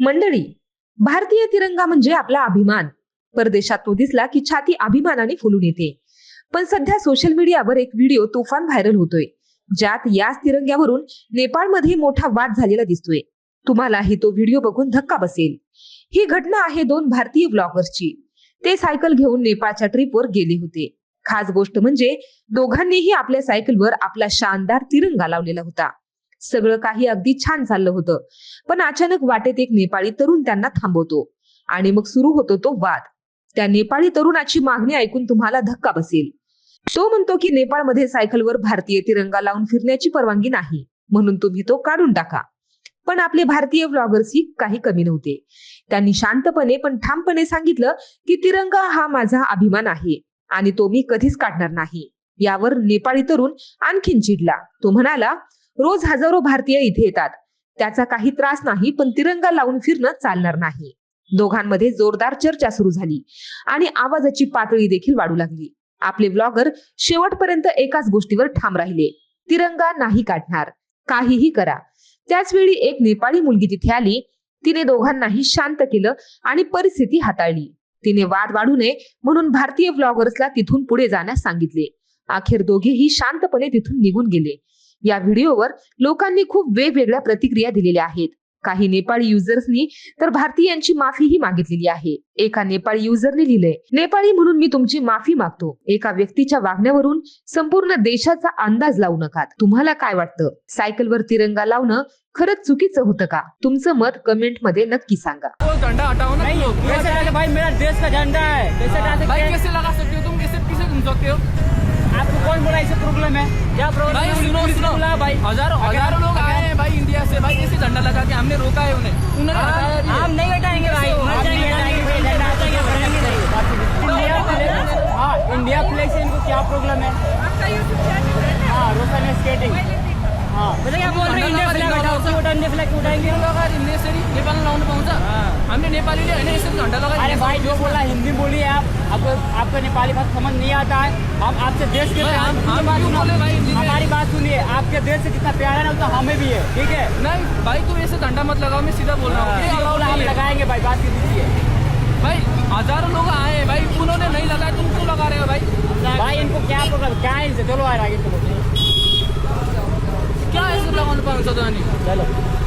मंडळी भारतीय तिरंगा म्हणजे आपला अभिमान. परदेशात तो दिसला की छाती अभिमानाने फुलून येते. पण सध्या सोशल मीडियावर एक व्हिडिओ तुफान व्हायरल होतोय. ज्यात याच तिरंग्यावरून नेपाळमध्ये मोठा वाद झालेला दिसतोय. तुम्हालाही तो व्हिडिओ बघून धक्का बसेल. ही घटना आहे दोन भारतीय ब्लॉगर्सची ते सायकल घेऊन नेपाळच्या ट्रिपवर गेले होते. खास गोष्ट म्हणजे दोघांनीही आपल्या सायकलवर आपला शानदार तिरंगा लावलेला होता. सगळं काही अगदी छान चाललं होतं. पण अचानक वाटेत एक नेपाळी तरुण त्यांना थांबवतो आणि मग सुरू होतो तो वाद. त्या नेपाळी तरुणाची मागणी ऐकून तुम्हाला धक्का बसेल. तो म्हणतो की नेपाळमध्ये सायकलवर भारतीय तिरंगा लावून फिरण्याची परवानगी नाही. म्हणून तुम्ही तो काढून टाका. पण आपले भारतीय व्लॉगर्सही काही कमी नव्हते. त्यांनी शांतपणे पण ठामपणे सांगितलं की तिरंगा हा माझा अभिमान आहे आणि तो मी कधीच काढणार नाही. यावर नेपाळी तरुण आणखीन चिडला. तो म्हणाला रोज हजारो भारतीय इथे येतात. त्याचा काही त्रास नाही पण तिरंगा लावून फिरणं चालणार नाही. दोघांमध्ये जोरदार चर्चा सुरू झाली आणि आवाजाची पातळी देखील वाढू लागली. आपले ब्लॉगर शेवटपर्यंत एकाच गोष्टीवर ठाम राहिले. तिरंगा नाही काढणार. काहीही करा. त्याच वेळी एक नेपाळी मुलगी तिथे आली. तिने दोघांनाही शांत केलं आणि परिस्थिती हाताळली. तिने वाद वाढू नये म्हणून भारतीय ब्लॉगर्सला तिथून पुढे जाण्यास सांगितले. अखेर दोघेही शांतपणे तिथून निघून गेले. या व्हिडिओवर लोकांनी खूप वेगवेगळ्या प्रतिक्रिया दिलेल्या आहेत. काही नेपाळी युजर्सनी तर भारतीयांची माफीही मागितलेली आहे. एका नेपाळी युजरने लिहिलंय नेपाळी म्हणून मी तुमची माफी मागतो. एका व्यक्तीच्या वागण्यावरून संपूर्ण देशाचा अंदाज लावू नका. तुम्हाला काय वाटतं? सायकलवर तिरंगा लावणं खरंच चुकीचं होतं का? तुमचं मत कमेंटमध्ये नक्की सांगा. झंडा हटाओ ना तुम लोग कैसे डाले भाई मेरा देश का झंडा है. कैसे डाल सकते भाई हैं कैसे लगा सकते हो तुम? कैसे किसे घूम सकते हो? आपको कौन बोला इसे प्रॉब्लम है? क्या प्रॉब्लम भाई है सुनो पुलिस ने सुनो बोला भाई। हजारों अगर- हजारों लोग अगर- आए हैं भाई इंडिया से भाई ऐसे झंडा लगा के हमने रोका है उन्हें। उन्होंने हटाया भी है। हम नहीं हटाएंगे भाई हम मर नहीं जाएंगे हटाएंगे, भाई, झंडा हटाएंगे, हटाएंगे नहीं। इंडिया प्लेस हाँ इंडिया प्लेस से इनको क्या प्रॉब्लम है? हाँ रोशन स्केटिंग हाँ। पता क्या बोल रहे हैं? इंडिया फ्लैग उठाएँगे क्यों लगा हिंदी से नहीं नेपाल में लाउन पाउँछ हमने नेपाली ले हैन यसरी झन्डा लगा अरे भाई जो बोला हिंदी बोलिए आप। आपको आपको नेपाली बात समझ नहीं आता है। हम आपसे देश के बोले? हमारी बात सुनिए। आपके देश से कितना प्यारा है ना उतना हमें भी है। ठीक है? नहीं भाई तुम ऐसे झंडा मत लगाओ मैं सीधा बोल रहा हूँ। बोला हम लगाएँगे भाई बात की दीजिए भाई हज़ारों लोग आए हैं। भाई उन्होंने नहीं लगाया तुम क्यों लगा रहे हो भाई? भाई इनको क्या क्या इनसे चलो यार आगे चलो। क्या ऐसे लगाउनु पाउँछ त अनि चलो.